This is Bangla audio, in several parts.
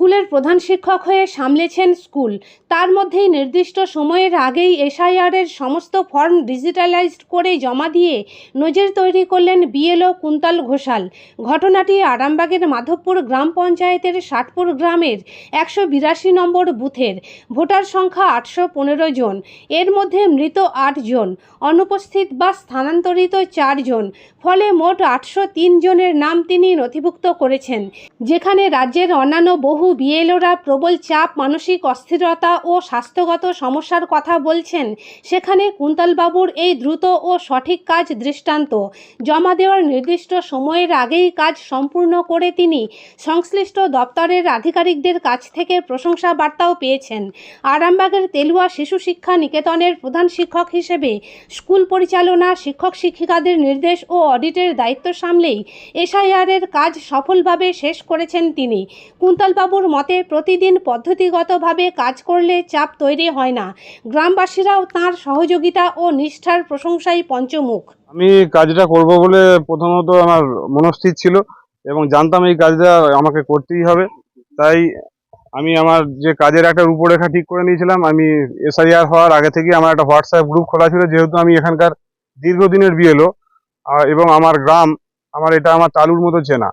স্কুল স্কুলের প্রধান শিক্ষক হয়ে সামলেছেন স্কুল। তার মধ্যেই নির্দিষ্ট সময়ের আগেই এসআইআরের সমস্ত ফর্ম ডিজিটালাইজড করে জমা দিয়ে নজির তৈরি করলেন বিএলও কুন্তল ঘোষাল। ঘটনাটি আরামবাগের মাধবপুর গ্রাম পঞ্চায়েতের ষাটপুর গ্রামের একশো বিরাশি নম্বর বুথের। ভোটার সংখ্যা আটশো পনেরো জন। এর মধ্যে মৃত আট জন। অনুপস্থিত বা স্থানান্তরিত চারজন ফলে মোট আটশো তিন জনের নাম তিনি নথিভুক্ত করেছেন। যেখানে রাজ্যের অন্যান্য বহু বিএলওরা প্রবল চাপ, মানসিক অস্থিরতা ও স্বাস্থ্যগত সমস্যার কথা বলছেন। সেখানে কুন্তলবাবুর এই দ্রুত ও সঠিক কাজ দৃষ্টান্ত। জমা দেওয়ার নির্দিষ্ট সময়ের আগেই কাজ সম্পূর্ণ করে তিনি সংশ্লিষ্ট দপ্তরের আধিকারিকদের কাছ থেকে প্রশংসা বার্তাও পেয়েছেন। আরামবাগের তেলুয়া শিশু শিক্ষা নিকেতনের প্রধান শিক্ষক হিসেবে স্কুল পরিচালনা শিক্ষক শিক্ষিকাদের নির্দেশ ও অডিটের দায়িত্ব সামলেই এসআইআরের কাজ সফলভাবে শেষ করেছেন তিনি। কুন্তলবাবুর মতে প্রতিদিন পদ্ধতিগতভাবে কাজ করলে চাপ তৈরি হয় না। গ্রামবাসীরাও তাঁর সহযোগিতা ও নিষ্ঠার প্রশংসাই পঞ্চমুখ। আমি কাজটা করব বলে প্রথমত আমার মনস্থির ছিল এবং জানতাম এই কাজটা আমাকে করতেই হবে। তাই আমি আমার যে কাজের একটা রূপরেখা ঠিক করে নিয়েছিলাম। আমি এসআইআর হওয়ার আগে থেকে আমার একটা হোয়াটসঅ্যাপ গ্রুপ খোলা ছিল, যেহেতু আমি এখানকার দীর্ঘদিনের বিএলও এবং আমার গ্রাম আমার এটা আমার তালুর মতো চেনা।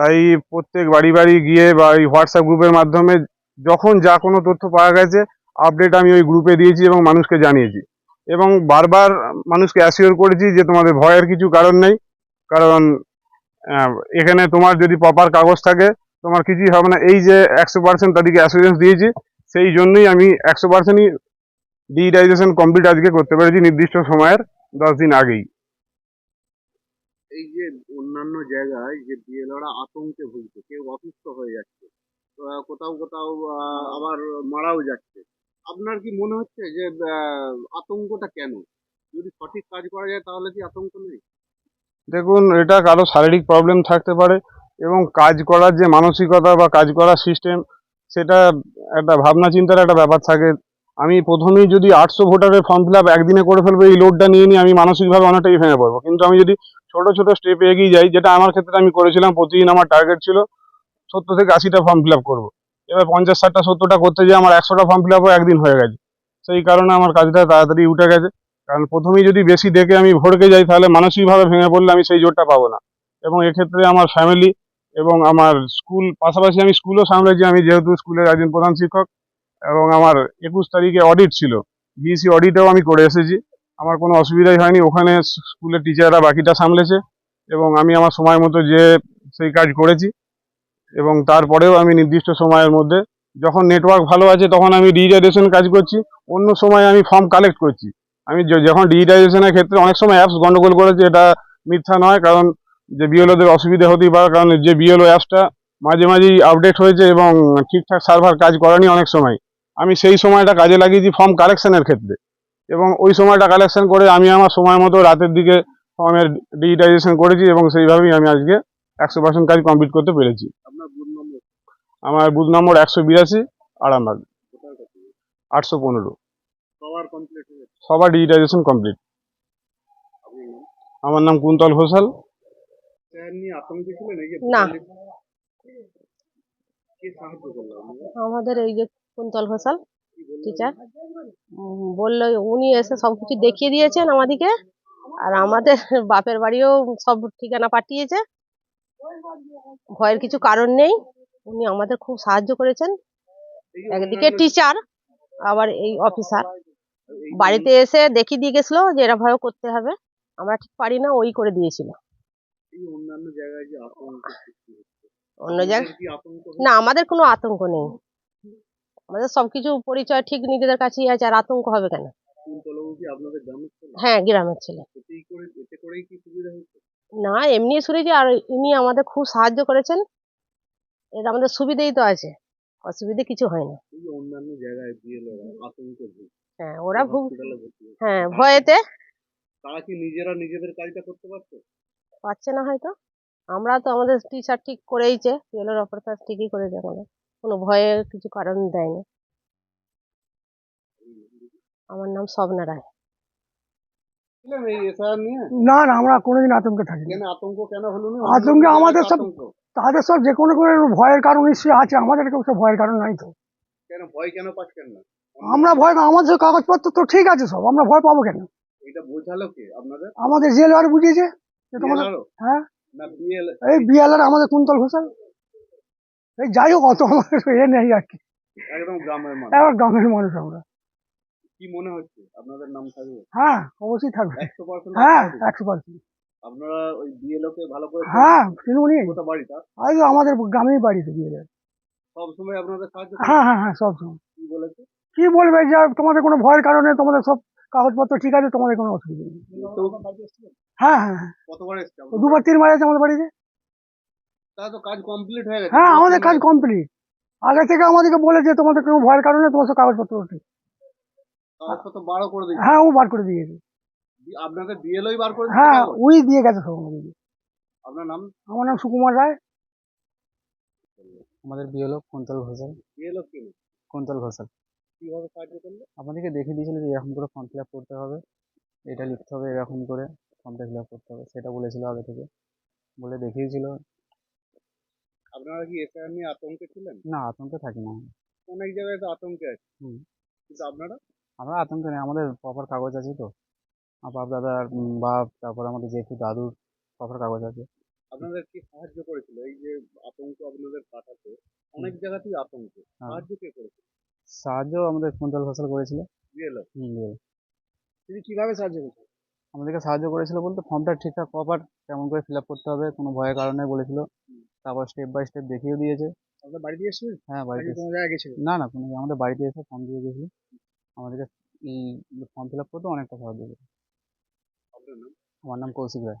তাই প্রত্যেক বাড়ি বাড়ি গিয়ে বা এই হোয়াটসঅ্যাপ গ্রুপের মাধ্যমে যখন যা কোনো তথ্য পাওয়া গেছে আপডেট আমি ওই গ্রুপে দিয়েছি এবং মানুষকে জানিয়েছি। এবং বারবার মানুষকে অ্যাসিওর করেছি যে তোমাদের ভয়ের কিছু কারণ নেই। কারণ এখানে তোমার যদি প্রপার কাগজ থাকে, তোমার কিছুই হবে না। এই যে একশো পার্সেন্ট তাদেরকে অ্যাসুরেন্স দিয়েছি, সেই জন্যই আমি একশো পার্সেন্টই ডিজিটাইজেশন কমপ্লিট আজকে করতে পেরেছি নির্দিষ্ট সময়ের দশ দিন আগেই। এই যে অন্যান্য জায়গায় যে বিএলওরা আতঙ্কে ভুগছে, কেউ অসুস্থ হয়ে যাচ্ছে কোথাও কোথাও আবার মারাও যাচ্ছে, আপনার কি মনে হচ্ছে যে আতঙ্কটা কেন? যদি সঠিক কাজ করা যায় তাহলে কি আতঙ্ক নেই? দেখুন, এটা কারও শারীরিক প্রবলেম থাকতে পারে এবং কাজ করার যে মানসিকতা বা কাজ করার সিস্টেম সেটা একটা ভাবনা চিন্তার একটা ব্যাপার থাকে। আমি প্রথমেই যদি আটশো ভোটারের ফর্ম ফিল আপ একদিনে করে ফেলব, এই লোডটা নিয়ে নিয়ে আমি মানসিকভাবে অনেকটাই ভেঙে পড়ব। কিন্তু আমি যদি ছোট ছোট স্টেপে এগিয়ে যাই, যেটা আমার ক্ষেত্রে আমি করেছিলাম, প্রতিদিন আমার টার্গেট ছিল সত্তর থেকে আশিটা ফর্ম ফিল আপ করব। এবার পঞ্চাশ, ষাটটা, সত্তরটা করতে গিয়ে আমার একশোটা ফর্ম ফিল আপও একদিন হয়ে গেছে। সেই কারণে আমার কাজটা তাড়াতাড়ি উঠে গেছে। কারণ প্রথমেই যদি বেশি ডেকে আমি ভড়কে যাই, তাহলে মানসিকভাবে ভেঙে পড়লে আমি সেই জোরটা পাবো না। এবং এক্ষেত্রে আমার ফ্যামিলি এবং আমার স্কুল পাশাপাশি আমি স্কুলও সামলেছি। আমি যেহেতু স্কুলের একজন প্রধান শিক্ষক এবং আমার একুশ তারিখে অডিট ছিল। বিএসসি অডিটেও আমি করে এসেছি। আমার কোনো অসুবিধাই হয়নি। ওখানে স্কুলের টিচাররা বাকিটা সামলেছে এবং আমি আমার সময় মতো যে সেই কাজ করেছি এবং তারপরেও আমি নির্দিষ্ট সময়ের মধ্যে যখন নেটওয়ার্ক ভালো আছে তখন আমি ডিজিটাইজেশন কাজ করছি। অন্য সময় আমি ফর্ম কালেক্ট করছি। আমি যখন ডিজিটাইজেশনের ক্ষেত্রে অনেক সময় অ্যাপস গন্ডগোল করেছে এটা মিথ্যা নয় কারণ যে বিএলওদের অসুবিধা হতেই পারে কারণ যে বিএলও অ্যাপসটা মাঝে মাঝেই আপডেট হয়েছে এবং ঠিকঠাক সার্ভার কাজ করেনি অনেক সময়। আমি সেই সময়টা কাজে লাগিয়েছি ফর্ম কালেকশনের ক্ষেত্রে। এবং ওই সময়টা কালেকশন করে আমি আমার সময় মতো রাতের দিকে ফর্মের ডিজিটাইজেশন করেছি এবং সেইভাবেই আমি আজকে একশো পার্সেন্ট কাজ কমপ্লিট করতে পেরেছি। আপনার আমার বুথ নম্বর একশো বিরাশি আরামবাগ। আটশো পনেরো। সবার কমপ্লিট গেছে। সবার ডিজিটাইজেশন কমপ্লিট আমার নাম কুন্তল ঘোষাল। না। আমাদের এই যে কুন্তল ঘোষাল টিচার বলল উনি এসে সব কিছু দেখিয়ে দিয়েছেন আমাদেরকে আর আমাদের বাপের বাড়িও সব ঠিকানা পাঠিয়েছে। ভয়ের কিছু কারণ নেই উনি আমাদের খুব সাহায্য করেছেন। একদিকে টিচার আবার এই অফিসার বাড়িতে এসে দেখিয়ে দিয়ে গেছিল যে এরা ভয় করতে হবে আমরা ঠিক পারি না ওই করে দিয়েছিল। অন্য জায়গায় না আমাদের কোনো আতঙ্ক নেই। আমাদের সবকিছু পরিচয় ঠিক নিজেদের কাছেই আছে, আর আতঙ্ক হবে কেন? হ্যাঁ গ্রামের ছেলে। না, এমনি শুনেছি, আর ইনি আমাদের খুব সাহায্য করেছেন। এটা আমাদের সুবিধেই তো আছে। অসুবিধে কিছু হয় না অন্যান্য জায়গায় হ্যাঁ ওরা ভুগ। হ্যাঁ ভয়েতে। তারা কি নিজেরা নিজেদের কাজটা করতে পারছে পাচ্ছে না হয়তো। আমরা তো আমাদের টিচার ঠিক করেইছে পিএলের অপারেটার ঠিকই করেছে আমাদের। কোনো ভয়ের কিছু কারণ দেয়নি। আমার নাম স্বপ্না রায়। না না আমরা কোনোদিন আতঙ্কে থাকি আতঙ্ক কেন হলো না? আতঙ্কে আমাদের সব- তাদের সব যে কোনো কোনো ভয়ের কারণ নিশ্চয়ই আছে আমাদের কেউ সব ভয়ের কারণ নাই তো। কেন ভয় কেন পাচ্ছেন না? আমরা ভয় আমাদের কাগজপত্র তো ঠিক আছে সব আমরা ভয় পাবো কেন? এটা বোঝালো কে আপনাদের? আমাদের জেল আর বুঝিয়েছে? হ্যাঁ? না বিএল এই বিয়ালার আমাদের কুন্তল ঘোষাল। যাই হোক অত আমাদের এ নেই আর কি। একদম গ্রামের মানুষ। এবার গ্রামের মানুষ আমরা। কি মনে হচ্ছে? আপনাদের নাম থাকবে? হ্যাঁ অবশ্যই থাকবে। একশো পার্সেন্ট হ্যাঁ একশো পার্সেন্ট আপনারা ওই বিএলও কে ভালো করে হ্যাঁ শুনুনি কোথা বাড়িটা? আজ আমাদের গ্রামেই বাড়িতে দিয়ে দেয় সব সময় আপনাদের সাহায্য হ্যাঁ হ্যাঁ হ্যাঁ সব সময়। কি বলেছে? কি বলবে যে তোমাদের কোনো ভয়ের কারণে তোমাদের সব কাগজপত্র ঠিক আছে তোমাদের কোনো অসুবিধা নেই। হ্যাঁ হ্যাঁ হ্যাঁ। দুবার তিনবার আছে আমাদের বাড়িতে। তো কাজ কমপ্লিট হয়ে গেছে। হ্যাঁ আমাদের কাজ কমপ্লিট আগে থেকে আমাদেরকে বলেছে তোমাদের কোনো ভয়ের কারণে তোমার সব কাগজপত্র ঠিক কাগজপত্র বারো করে হ্যাঁ ও বার করে দিয়েছে। আপনাদের বিএলওই বার করে হ্যাঁ? ওই দিয়ে গেছে সব আমাদেরকে আপনার নাম? আমার নাম সুকুমার রায়। আমাদের বিয়ে লোক কুন্তল ঘোষাল। বিএলও কে? কুন্তল ঘোষাল। কীভাবে করল? আমাদেরকে দেখিয়ে দিয়েছিল যে এরকম করে ফর্ম ফিল আপ করতে হবে। এটা লিখতে হবে এরকম করে ফর্মটা ফিল আপ করতে হবে। সেটা বলেছিল আগে থেকে। বলে দেখিয়েছিল। আপনারা কি এসআর নিয়ে আতঙ্কে ছিলেন? না আতঙ্কে থাকি না। অনেক জায়গায় তো আতঙ্কে আছে। হুম। কিন্তু আপনারা? আমরা আতঙ্কে নেই আমাদের প্রপার কাগজ আছে তো। আমার বাপ দাদার বাপ তারপর আমাদের জেঠু দাদুর প্রপার কাগজ আছে। আপনাদের কি সাহায্য করেছিল? এই যে আতঙ্ক আপনাদের কাটাতে অনেক জায়গাতেই আতঙ্ক। হ্যাঁ। সাহায্য কে করেছিল? সাহায্য আমাদের কুন্তল ঘোষাল করেছিল। বিএলও হুম, দিয়ে। তিনি কীভাবে সাহায্য করেছিল? আমাদেরকে সাহায্য করেছিল বলতে ফর্মটা ঠিকঠাক প্রপার কেমন করে ফিল আপ করতে হবে কোনো ভয়ের কারণে বলেছিল। তারপর স্টেপ বাই স্টেপ দেখিয়ে দিয়েছে। আপনার বাড়িতে এসেছিলেন? হ্যাঁ বাড়িতে কোনো জায়গায় গেছিল না না কোনো আমাদের বাড়িতে এসে ফর্ম দিয়ে গেছিল। আমাদেরকে এই ফর্ম ফিল আপ করতে অনেকটা সাহায্য করে আমার নাম কৌশিক রায়।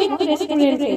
মৈত্র রেস্টুরেন্টে